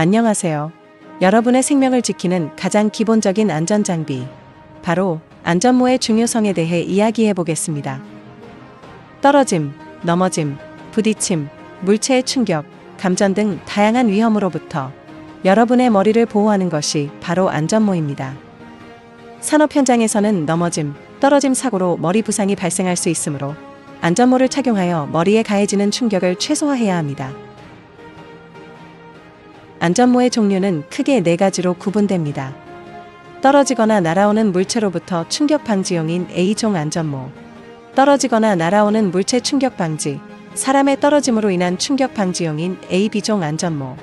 안녕하세요. 여러분의 생명을 지키는 가장 기본적인 안전장비. 바로 안전모의 중요성에 대해 이야기해 보겠습니다. 떨어짐, 넘어짐, 부딪힘, 물체의 충격, 감전 등 다양한 위험으로부터 여러분의 머리를 보호하는 것이 바로 안전모입니다. 산업 현장에서는 넘어짐, 떨어짐 사고로 머리 부상이 발생할 수 있으므로 안전모를 착용하여 머리에 가해지는 충격을 최소화해야 합니다. 안전모의 종류는 크게 네 가지로 구분됩니다. 떨어지거나 날아오는 물체로부터 충격 방지용인 A종 안전모. 떨어지거나 날아오는 물체 충격 방지, 사람의 떨어짐으로 인한 충격 방지용인 AB종 안전모.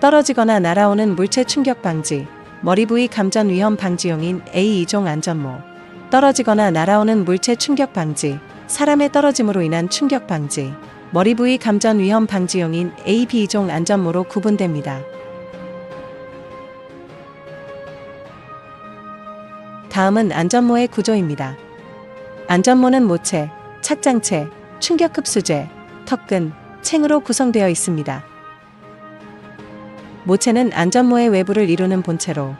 떨어지거나 날아오는 물체 충격 방지, 머리 부위 감전 위험 방지용인 A2종 안전모. 떨어지거나 날아오는 물체 충격 방지, 사람의 떨어짐으로 인한 충격 방지, 머리 부위 감전 위험 방지용인 AB2종 안전모로 구분됩니다. 다음은 안전모의 구조입니다. 안전모는 모체, 착장체, 충격 흡수제, 턱근, 챙으로 구성되어 있습니다. 모체는 안전모의 외부를 이루는 본체로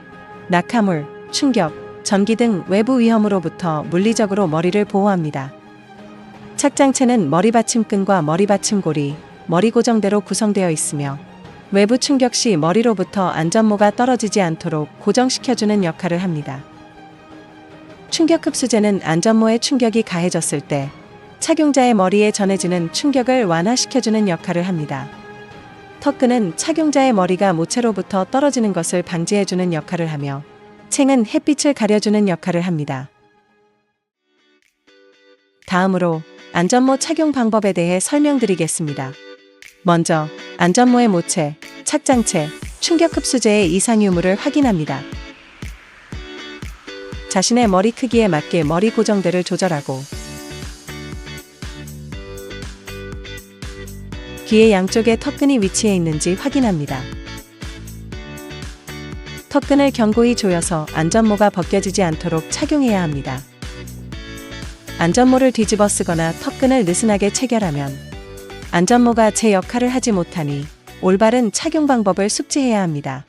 낙하물, 충격, 전기 등 외부 위험으로부터 물리적으로 머리를 보호합니다. 착장체는 머리 받침끈과 머리 받침고리, 머리 고정대로 구성되어 있으며 외부 충격 시 머리로부터 안전모가 떨어지지 않도록 고정시켜주는 역할을 합니다. 충격 흡수제는 안전모에 충격이 가해졌을 때 착용자의 머리에 전해지는 충격을 완화시켜주는 역할을 합니다. 턱끈은 착용자의 머리가 모체로부터 떨어지는 것을 방지해주는 역할을 하며 챙은 햇빛을 가려주는 역할을 합니다. 다음으로 안전모 착용 방법에 대해 설명드리겠습니다. 먼저 안전모의 모체, 착장체, 충격 흡수제의 이상 유무를 확인합니다. 자신의 머리 크기에 맞게 머리 고정대를 조절하고 귀의 양쪽에 턱끈이 위치해 있는지 확인합니다. 턱끈을 견고히 조여서 안전모가 벗겨지지 않도록 착용해야 합니다. 안전모를 뒤집어 쓰거나 턱끈을 느슨하게 체결하면 안전모가 제 역할을 하지 못하니 올바른 착용 방법을 숙지해야 합니다.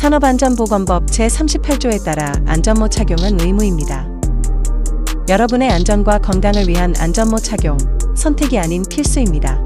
산업안전보건법 제38조에 따라 안전모 착용은 의무입니다. 여러분의 안전과 건강을 위한 안전모 착용, 선택이 아닌 필수입니다.